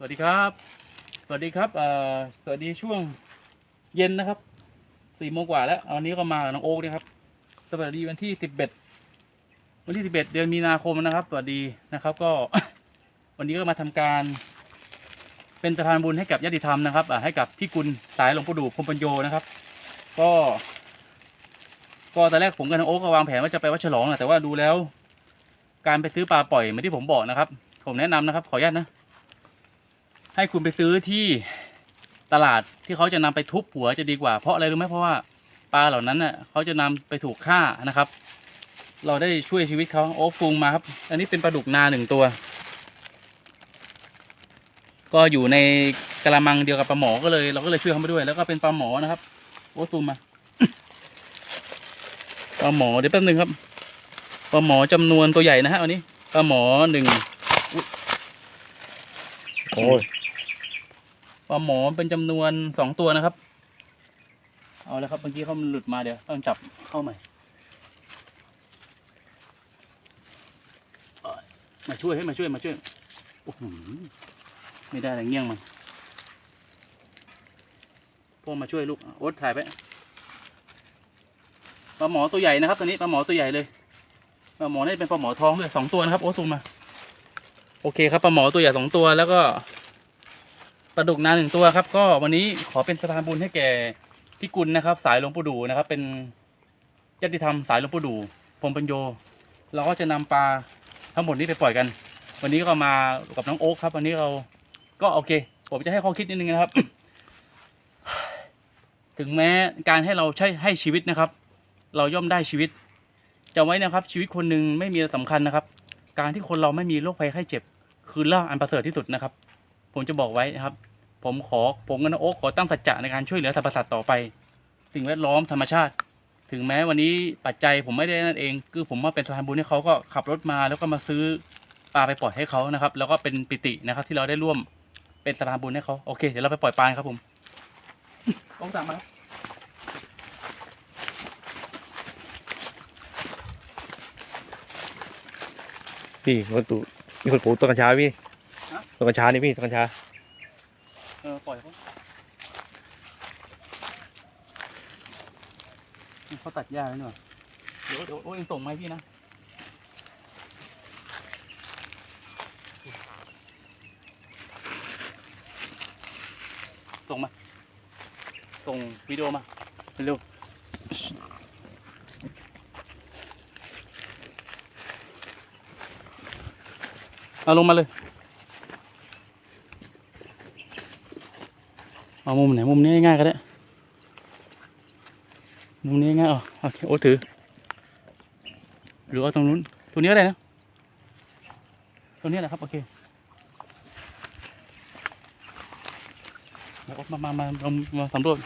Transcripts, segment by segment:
สวัสดีครับ สวัสดีครับเอ่อสวัสดีช่วงเย็นนะครับ สี่โมงกว่าแล้ววันนี้ก็มากับน้องโอ๊กนะครับ สวัสดีวันที่สิบเอ็ด วันที่สิบเอ็ดเดือนมีนาคมนะครับ สวัสดีนะครับ ก็ วันนี้ก็มาทำการ เป็นสะพานบุญให้กับญาติธรรมนะครับอ่าให้กับพี่กุลสายหลวงปู่ดูพรมปัญโยนะครับ ก็ ก็ตอนแรกผมกับน้องโอ๊กก็วางแผนว่าจะไปวัดฉลองนะแต่ว่าดูแล้ว การไปซื้อปลาปล่อยเหมือนที่ผมบอกนะครับ ผมแนะนำนะครับ ขออนุญาตนะ ให้คุณไปซื้อที่ตลาดที่เขาจะนำไปทุบหัวจะดีกว่า เพราะอะไรรู้ไหมเพราะว่าปลาเหล่านั้นน่ะเขาจะนำไปถูกฆ่านะครับ เราได้ช่วยชีวิตเขาโอ้ฟูงมาครับ อันนี้เป็นปลาดุกนาหนึ่งตัว ก็อยู่ในกระมังเดียวกับปลาหมอก็เลย เราก็เลยช่วยเขาไปด้วย แล้วก็เป็นปลาหมอนะครับ โอ้ซูมมาปลาหมอเดี๋ยวแป๊บนึงครับปลาหมอจำนวนตัวใหญ่นะฮะวันนี้ปลาหมอหนึ่งโอ้ย ปลาหมอเป็นจำนวนสองตัวนะครับ เอาแล้วครับเมื่อกี้เขาหลุดมาเดี๋ยวต้องจับเข้าใหม่ มาช่วยให้มาช่วยมาช่วยโอ้โหไม่ได้อะไรเงี้ยงมันพ่อมาช่วยลูกโอ๊ตถ่ายไปปลาหมอตัวใหญ่นะครับตัวนี้ปลาหมอตัวใหญ่เลยปลาหมอนี่เป็นปลาหมอท้องด้วยสองตัวนะครับโอ๊ตซูมมาโอเคครับปลาหมอตัวใหญ่สองตัวแล้วก็ ปลาดุกนาหนึ่งตัวครับ ก็วันนี้ขอเป็นสะพานบุญให้แก่พี่กุลนะครับ สายหลวงปู่ดูนะครับ เป็นญาติธรรมสายหลวงปู่ดูพรมปัญโย เราก็จะนำปลาทั้งหมดนี้ไปปล่อยกัน วันนี้ก็มากับน้องโอ๊คครับ วันนี้เราก็โอเค ผมจะให้ข้อคิดนิดนึงนะครับ ถึงแม้การให้เราใช้ให้ชีวิตนะครับ เราย่อมได้ชีวิตจำไว้นะครับ ชีวิตคนหนึ่งไม่มีอะไรสำคัญนะครับ การที่คนเราไม่มีโรคภัยไข้เจ็บ คือเล่างอันประเสริฐที่สุดนะครับ ผมจะบอกไว้นะครับ ผมขอผมกับน้องโอ๊คขอตั้งสัจจะในการช่วยเหลือสรรพสัตว์ต่อไป สิ่งแวดล้อมธรรมชาติ ถึงแม้วันนี้ปัจจัยผมไม่ได้นั่นเอง คือผมมาเป็นสะพานบุญให้เขาก็ขับรถมาแล้วก็มาซื้อปลาไปปล่อยให้เขานะครับ แล้วก็เป็นปิตินะครับ ที่เราได้ร่วมเป็นสะพานบุญให้เขาโอเคเดี๋ยวเราไปปล่อยปลาครับผมต้องตามมาครับพี่คนตู่มีคนปลูกต้นกัญชาพี่ต้นกัญชานี่พี่ต้นกัญชา เออปล่อยเขาเขาตัด หญ้าแล้วเนอะเดี๋ยวเดี๋ยวโอ้ยยังส่งมาให้พี่นะส่งมา ส่งวิดีโอมาเร็วเอาลงมาเลย เอามุมไหนมุมนี้ง่ายก็ได้ มุมนี้ง่ายอ๋อโอเคโอ้ถือ หรือว่าตรงนู้นตรงนี้อะไรนะตรงนี้แหละครับ โอเคมามามามามาสำรวจ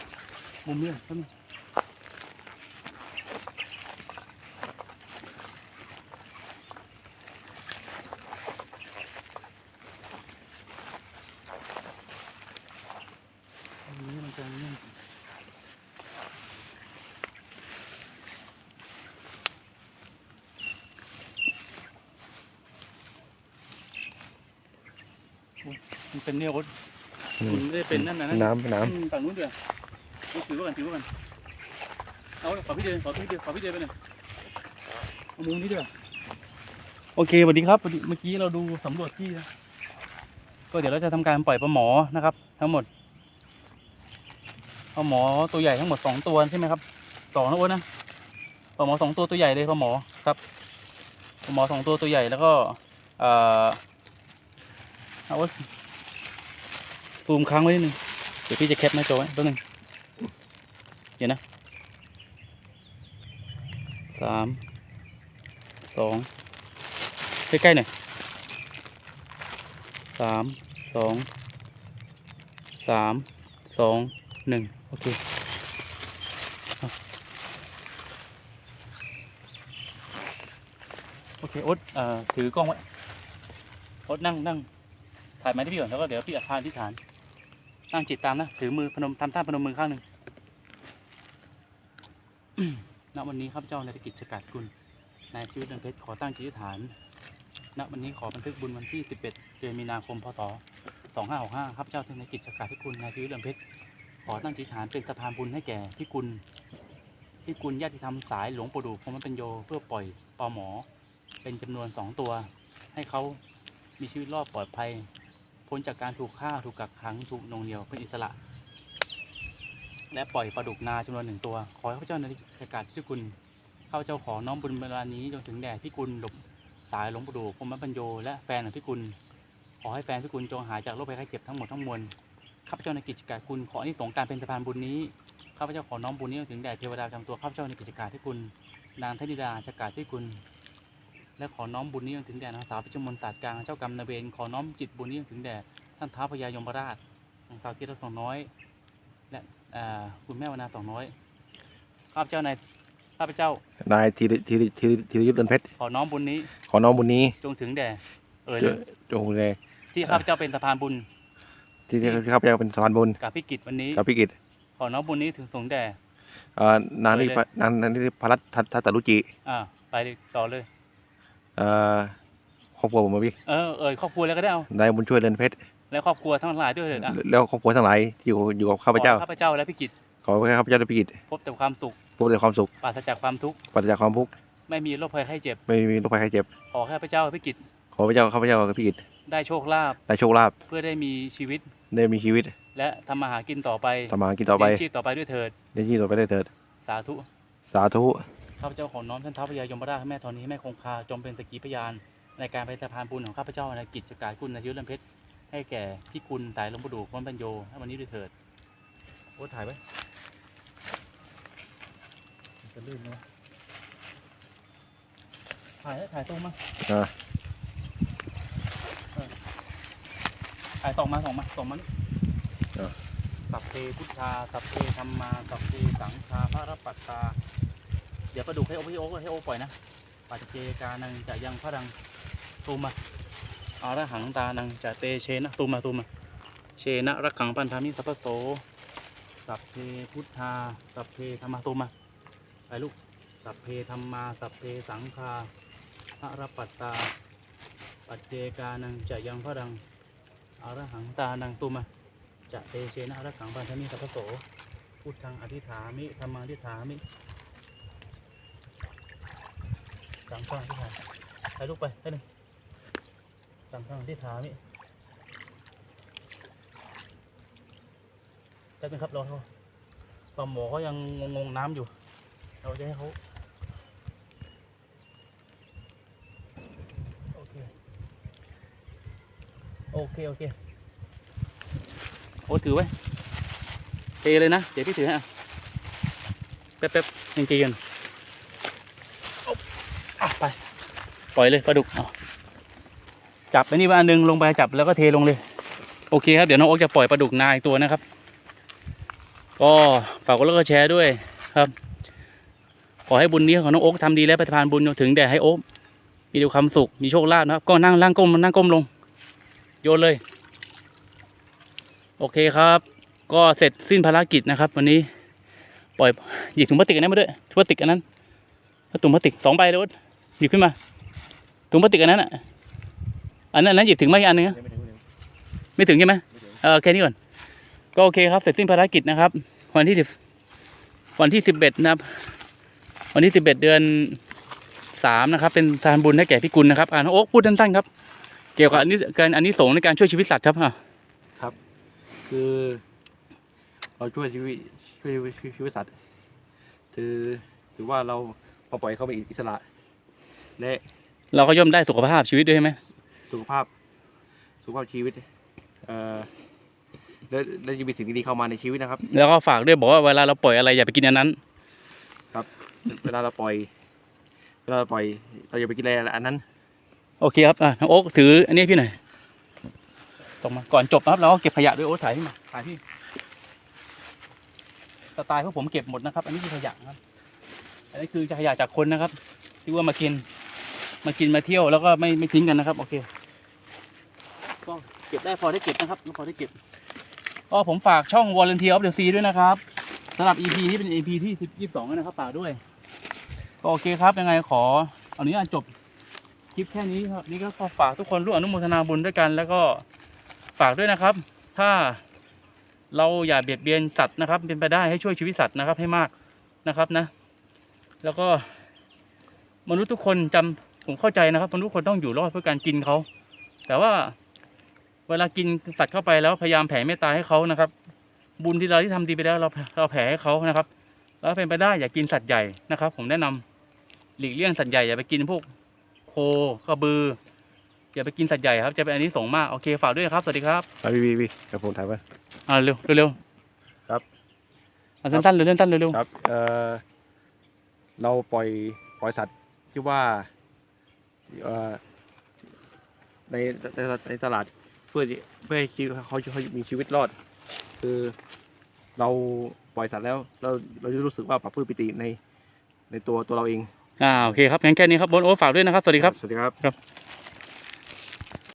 มุมนี้ครับนึงอันนี้มันจะนี่ มันเป็นเนี่ยโอ๊ตอืมมันไม่ได้เป็นนั่นนะนะน้ำน้อืมฝั่งนู้นเดี๋ยวเอาถือไว้ก่อนถือไว้ก่อนเอาขอพี่เดินขอพี่เดินขอพี่เดินไปหน่อยเอามุมนี้ดีกว่าโอเคสวัสดีครับพอดีเมื่อกี้เราดูสำรวจที่นะก็เดี๋ยวเราจะทำการปล่อยปลาหมอนะครับ ทั้งหมดปลาหมอตัวใหญ่ทั้งหมดสองตัวใช่ไหมครับสองนะโอ้นนะปลาหมอสองตัวตัวใหญ่เลยปลาหมอครับปลาหมอสองตัวตัวใหญ่แล้วก็ เอ่อเอาไว้ ซูมค้างไว้นิดนึงเดี๋ยวพี่จะแคปหน้าจอไว้แป๊บนึงเดี๋ยวนะสามสองใกล้ๆหน่อยสามสองสามสองหนึ่งโอเคโอเคโอ๊ตอ่อถือกล้องไว้โอ๊ตนั่งนั่งถ่ายไม้ที่พี่ก่อนแล้วก็เดี๋ยวพี่อธิษฐานที่ฐาน ตั้งจิตตามนะ ถือมือพนมทำท่าพนมมือข้างหนึ่งณวันนี้ข้าพเจ้าในกิจสกัดคุณนายชีวิตดือนเพชรขอตั้งจิตฐาน ณวันนี้ขอบันทึกบุญวันที่ 11 เดือนมีนาคม พศ 2565ข้าพเจ้าธนกิจการพิกุลนายชีวิตเรือนเพชรขอตั้งจิตฐานเป็นสะพานบุญให้แก่พิกุลพิกุลญาติธรรมสายหลวงปู่ดูพรหมปัญโยเพื่อปล่อยปลาหมอ เป็นจำนวนสองตัว ให้เขามีชีวิตรอดปลอดภัย พ้นจากการถูกฆ่าถูกกักขังถูกนงเหนียวเป็นอิสระ และปล่อยปลาดุกนาจำนวนหนึ่งตัว ขอให้ข้าพเจ้าในกิจการที่คุณข้าพเจ้าขอน้อมบุญเวลานี้จนถึงแด่พิกุลหลบสายหลวงปู่ดูพรหมปัญโยและแฟนของพิกุลขอให้แฟนพิกุลจงหายจากโรคภัยไข้เจ็บทั้งหมดทั้งมวลข้าพเจ้าในกิจการคุณขออนิสงการเป็นสะพานบุญนี้ข้าพเจ้าขอน้อมบุญนี้ถึงแด่เทวดาประจำตัวข้าพเจ้าในกิจการที่คุณ นางเทนิดาจักการที่คุณ และขอน้อมบุญนี้ถึงแด่นางสาวพิจมนศาสตร์กลางเจ้ากรรมนายเวรขอน้อมจิตบุญนี้ถึงแด่ท่านท้าวพญายมราชนางสาวธีรสองน้อย และเอ่อคุณแม่วนาสองน้อยข้าพเจ้าในข้าพเจ้านายธีรธีรธีรธีรยุทธเดินเพชรขอน้อมบุญนี้ ขอน้องบุญนี้จงถึงแด่เอ่ยเจอจงเลยที่ข้าพเจ้าเป็นสะพานบุญที่ที่ข้าพเจ้าเป็นสะพานบุญกับพิกิจวันนี้กับพิกิจขอน้อมบุญนี้ถึงสงแด่เอ่อนางนี่ไปเลยนางนางนี่พรัตทัตทัตตรุจิอ่าไปต่อเลย เอ่อครอบครัวผมมาพี่เออเอ่ยครอบครัวแล้วก็ได้เอานายบุญช่วยเดินเพชรและครอบครัวทั้งหลายด้วยเถิดอะแล้วครอบครัวทั้งหลายที่อยู่อยู่กับข้าพเจ้า ขอข้าพเจ้าและพิกิจขอให้ข้าพเจ้าได้พิกิจพบแต่ความสุขพบแต่ความสุขปราศจากความทุกข์ปราศจากความทุกข์ไม่มีโรคภัยไข้เจ็บ ไม่มีโรคภัยไข้เจ็บ ขอข้าพเจ้าพิกิจขอพระเจ้าข้าพเจ้ากับพิกิจได้โชคลาภได้โชคลาภเพื่อได้มีชีวิตได้มีชีวิตและทำมาหากินต่อไปสมานกินต่อไปเลี้ยงชีพต่อไปด้วยเถิดได้ยี่ต่อไปได้เถิดสาธุ สาธุ ข้าพเจ้าขอน้อมท่านท้าวพญายมราชแม่ธรณีแม่คงคาจงเป็นสกขีพยานในการเป็นสะพานบุญของข้าพเจ้าในกิจการคุณในยุทธเเพชรให้แก่พี่คุณสายหลวงปู่ดูพรหมปัญโยให้วันนี้ด้วยเถิดโอ้ถ่ายไว้จะลื่นไหมวะถ่ายให้ถ่ายตรงมาอ่าถ่ายส่องมาส่องมาส่องมานี่สัพเพพุทธาสัพเพธรรมาสัพเพสังฆาพระรัปปัตตา เดี๋ยวประดุกให้โอพี่โอ๊คให้โอปล่อยนะปัจเจกานังจะยังพระดังตูมาอาระหังตานังจะเตเชนะตูมาตูมาเชนะรักขังปันธามิสัพพโสสัพเพพุทธาสัพเพธรรมาตูมาไปลูกสัพเพธรรมาสัพเพสังฆาพระรัปปัตตาปัจเจกานังจะยังพระดังอารหังตานังตุมาจะเตเชนะอรหังปันธามิสัพพโสพุทธังอธิษฐามิธรรมังอธิษฐามิ สังฆังอธิษฐาไปลูกไปไปหนึ่งสังฆังอธิษฐามิแป๊บนึงครับรอเขาปลาหมอเขายังงงๆน้ำอยู่ เราจะให้เขาโอเค โอเค โอเคโอ้ถือไว้เทเลยนะ เดี๋ยวพี่ถือให้อะแป๊บแป๊บยังจีกันอ๊อบอะไป ปล่อยเลยปลาดุกเอาจับไปนี่ว่าอันหนึ่งลงไปจับแล้วก็เทลงเลย โอเคครับเดี๋ยวน้องโอ๊กจะปล่อยปลาดุกนาอีกตัวนะครับ ก็ฝากกดไลค์กดแชร์ด้วยครับ ขอให้บุญนี้ของน้องโอ๊กทำดีและปฏิภาณบุญจนถึงแด่ให้โอ๊กมีแต่ความสุขมีโชคลาภนะครับก็นั่งล่างก้มนั่งก้มลง โยนเลย โอเคครับ ก็เสร็จสิ้นภารกิจนะครับ วันนี้ปล่อยหยิบถุงพลาสติกอันนั้นมาด้วยถุงพลาสติกอันนั้นเอาถุงพลาสติกสองใบเลยอุ๊ดหยิบขึ้นมา ถุงพลาสติกอันนั้นอะอันนั้นอันนั้นหยิบถึงไหมอีกอันหนึงอะไม่ถึงใช่ไหมเออแค่นี้ก่อนก็โอเคครับเสร็จสิ้นภารกิจนะครับ วันที่สิบวันที่สิบเอ็ดนะครับ วันที่สิบเอ็ดเดือนสามนะครับ เป็นทานบุญให้แก่พี่กุลนะครับอ่านองโอ๊กพูดสั้นๆครับ เกี่ยวกับอันนี้การอันนี้สงส์ในการช่วยชีวิตสัตว์ครับอะคือเราช่วยชีวิตช่วยชีวิตชีวิตสัตว์ถือถือว่าเราพอปล่อยเขาไปอิสระ และ เราก็ย่อมได้สุขภาพชีวิตด้วยใช่ไหมสุขภาพ สุขภาพชีวิต เอ่อและและจะมีสิ่งดีๆเข้ามาในชีวิตนะครับ แล้วก็ฝากด้วยบอกว่าเวลาเราปล่อยอะไรอย่าไปกินอันนั้นเวลาเราปล่อยเวลาเราปล่อยเราอย่าไปกินอะไรอันนั้น โอเคครับอะน้องโอ๊กถืออันนี้ให้พี่หน่อยตรงมาก่อนจบนะครับเราก็เก็บขยะด้วยโอ๊ตถ่ายพี่มาถ่ายพี่สไตล์พวกผมเก็บหมดนะครับ อันนี้คือขยะนะครับ อันนี้คือขยะจากคนนะครับ ที่ว่ามากิน มากินมาเที่ยวแล้วก็ไม่ไม่ทิ้งกันนะครับ โอเคก็เก็บได้พอได้เก็บนะครับพอได้เก็บก็ผมฝากช่อง Volunteer of the Sea ด้วยนะครับสำหรับ EP นี้เป็น EP ที่สิบยี่สิบสองนะครับฝากด้วย ก็โอเคครับยังไงขอเอานี้จบคลิปแค่นี้ครับนี่ก็ขอฝากทุกคนร่วมอนุโมทนาบุญด้วยกัน แล้วก็ฝากด้วยนะครับ ถ้าเราอย่าเบียดเบียนสัตว์นะครับ เป็นไปได้ให้ช่วยชีวิตสัตว์นะครับให้มากนะครับนะ แล้วก็มนุษย์ทุกคนจำ ผมเข้าใจนะครับมนุษย์ทุกคนต้องอยู่รอดเพื่อการกินเขาแต่ว่าเวลากินสัตว์เข้าไปแล้วพยายามแผ่เมตตาให้เขานะครับ บุญที่เราที่ทำดีไปแล้วเราเราแผ่ให้เขานะครับ แล้วเป็นไปได้อย่ากินสัตว์ใหญ่นะครับ ผมแนะนำหลีกเลี่ยงสัตว์ใหญ่อย่าไปกินพวกโคกระบืออย่าไปกินสัตว์ใหญ่ครับจะเป็นอันนี้ส่งส์มากโอเคฝากด้วยครับสวัสดีครับไปพี่พี่พี่เดี๋ยวผมถ่ายไปอ่าเร็วเร็วเร็วครับอะสั้นๆเร็วสั้นๆเร็วครับเอ่อเราปล่อยปล่อยสัตว์ที่ว่าเอ่อ ในในในตลาดเพื่อที่เพื่อให้ชีวิตเขาเขามีชีวิตรอด คือเราปล่อยสัตว์แล้วเราเราจะรู้สึกว่าปรับปลื้มปิติในในตัวตัวเราเองๆอ่าโอเคครับงั้นแค่นี้ครับบนโอ้ฝากด้วยนะครับ สวัสดีครับ สวัสดีครับครับ